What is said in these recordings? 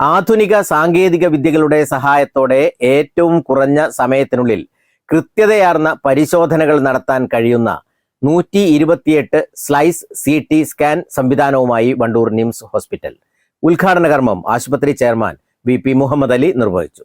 ആധുനിക സാങ്കേതിക വിദ്യകളുടെ സഹായത്തോടെ ഏറ്റവും കുറഞ്ഞ സമയത്തിനുള്ളിൽ കൃത്യതയാർന്ന പരിശോധനകൾ നടത്താൻ കഴിയുന്ന നൂറ്റി ഇരുപത്തിയെട്ട് സ്ലൈസ് സി ടി സ്കാൻ സംവിധാനവുമായി വണ്ടൂർ നിംസ് ഹോസ്പിറ്റൽ. ഉദ്ഘാടന കർമ്മം ആശുപത്രി chairman V P Muhammad Ali നിർവഹിച്ചു.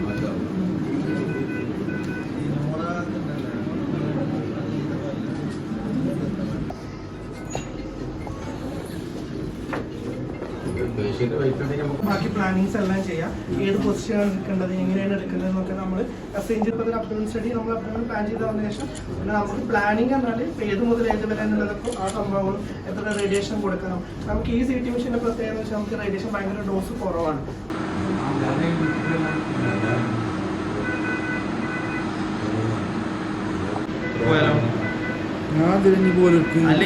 ബാക്കി പ്ലാനിങ്സ് എല്ലാം ചെയ്യാം. ഏത് പൊസിഷനാണ് എടുക്കേണ്ടത് എങ്ങനെയാണ് എടുക്കുന്നത് എന്നൊക്കെ നമ്മൾ അസൈൻ ചെയ്ത അപ്പോയിൻമെന്റ് സ്റ്റഡി നമ്മൾ അപ്പോയിൻമെന്റ് പ്ലാൻ ചെയ്ത് വന്ന ശേഷം പിന്നെ നമുക്ക് പ്ലാനിങ് എന്നാൽ ഏത് മുതൽ ഏത് വരെ എന്നുള്ളതൊക്കെ ആ സംഭവം എത്ര റേഡിയേഷൻ കൊടുക്കണം. നമുക്ക് ഈ സി ടി മെഷീന്റെ പ്രത്യേകത വെച്ചാൽ നമുക്ക് റേഡിയേഷൻ ഭയങ്കര ഡോസ് കുറവാണ്. ഞാൻ തിരിഞ്ഞു പോലും അല്ല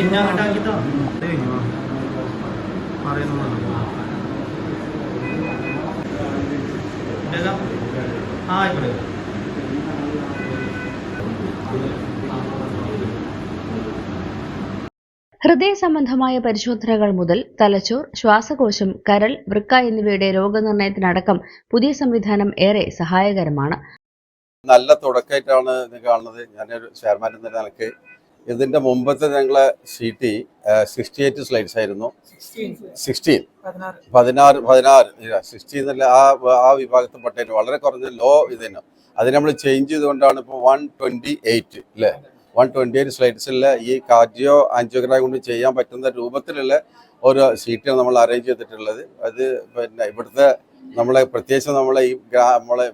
ആ ആയിക്കോട്ടെ ഹൃദയ സംബന്ധമായ പരിശോധനകൾ മുതൽ തലച്ചോർ ശ്വാസകോശം കരൾ വൃക്ക എന്നിവയുടെ രോഗനിർണയത്തിനടക്കം പുതിയ സംവിധാനം ഏറെ സഹായകരമാണ്. നല്ല തുടക്കമായിട്ടാണ് ഇത് കാണുന്നത്. ഞാനൊരു ചെയർമാൻ എന്ന നിലയ്ക്ക് ഇതിന്റെ മുമ്പത്തെ ഞങ്ങളെ സീറ്റി സിക്സ്റ്റി എയ്റ്റ് സ്ലൈഡ്സ് ആയിരുന്നു. സിക്സ്റ്റീൻ പതിനാറ്. പതിനാറ് സിക്സ്റ്റീൻ എന്നല്ല ആ ആ വിഭാഗത്തിൽ പെട്ടതിന് വളരെ കുറഞ്ഞ ലോ ഇതിന്. അത് നമ്മൾ ചേഞ്ച് ചെയ്തുകൊണ്ടാണ് ഇപ്പോൾ വൺ ട്വന്റി എയ്റ്റ് അല്ലേ വൺ ട്വന്റി എയ്റ്റ് സ്ലൈഡ്സിലെ ഈ കാർഡിയോ ആൻജിയോഗ്രാം കൊണ്ട് ചെയ്യാൻ പറ്റുന്ന രൂപത്തിലുള്ള ഒരു സീറ്റാണ് നമ്മൾ അറേഞ്ച് ചെയ്തിട്ടുള്ളത്. അത് പിന്നെ ഇവിടുത്തെ നമ്മളെ പ്രത്യേകിച്ച് നമ്മളെ ഈ നമ്മളെ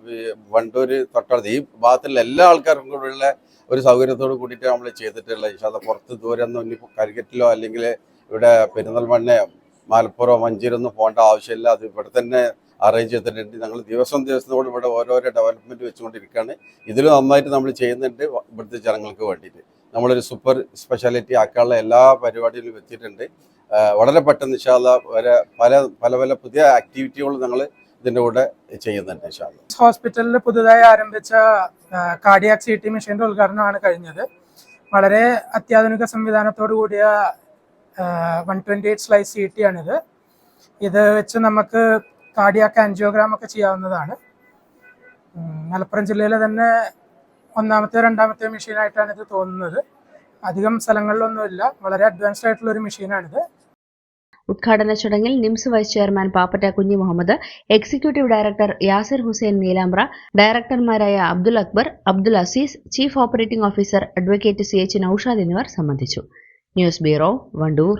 വണ്ടൂര് തൊട്ടടുത്ത് ഈ ഭാഗത്തുള്ള എല്ലാ ആൾക്കാർക്കും കൂടെയുള്ള ഒരു സൗകര്യത്തോട് കൂടിയിട്ട് നമ്മൾ ചെയ്തിട്ടുള്ളത് പക്ഷേ അത് പുറത്ത് ദൂരം ഒന്നും ഇനി കരിക്കറ്റിലോ അല്ലെങ്കിൽ ഇവിടെ പെരിന്തൽമണ്ണയോ മലപ്പുറം മഞ്ചേരിയൊന്നും പോകേണ്ട ആവശ്യമില്ല. അത് ഇവിടെ തന്നെ അറേഞ്ച് ചെയ്തിട്ടുണ്ട്. ഞങ്ങൾ ദിവസം ദിവസത്തോട് ഇവിടെ ഓരോരോ ഡെവലപ്മെന്റ് വെച്ചുകൊണ്ടിരിക്കുകയാണ്. ഇതിൽ നന്നായിട്ട് നമ്മൾ ചെയ്യുന്നുണ്ട് ഇവിടുത്തെ ജനങ്ങൾക്ക് വേണ്ടിയിട്ട്. നമ്മളൊരു സൂപ്പർ സ്പെഷ്യാലിറ്റി ആക്കാനുള്ള എല്ലാ പരിപാടിയിലും എത്തിയിട്ടുണ്ട്. വളരെ പെട്ടെന്ന് ഇൻഷാല്ല വരെ പല പല പല പുതിയ ആക്ടിവിറ്റികളും ഞങ്ങൾ ഇതിന്റെ കൂടെ ചെയ്യുന്നുണ്ട് ഇൻഷാല്ല ഹോസ്പിറ്റലിൽ പുതുതായി ആരംഭിച്ച കാർഡിയാക് സി ടി മെഷീന്റെ ഉദ്ഘാടനമാണ് കഴിഞ്ഞത്. വളരെ അത്യാധുനിക സംവിധാനത്തോടു കൂടിയ one twenty eight slice C T ആണിത്. ഇത് വെച്ച് നമുക്ക് കാർഡിയാക് ആൻജിയോഗ്രാം ഒക്കെ ചെയ്യാവുന്നതാണ്. മലപ്പുറം ജില്ലയിലെ തന്നെ ഒന്നാമത്തെ രണ്ടാമത്തെ മെഷീനായിട്ടാണ് ഇത് തോന്നുന്നത്. അധികം സ്ഥലങ്ങളിലൊന്നുമില്ല. വളരെ അഡ്വാൻസ്ഡ് ആയിട്ടുള്ള ഒരു മെഷീനാണിത്. ഉദ്ഘാടന ചടങ്ങിൽ nymphs vice chairman Pappatta Kunhi Muhammad executive director Yasir Hussain Neelampra ഡയറക്ടർമാരായ Abdul Akbar Abdul Azeez chief operating officer advocate C H Noushad എന്നിവർ സംബന്ധിച്ചു. News bureau Wandoor.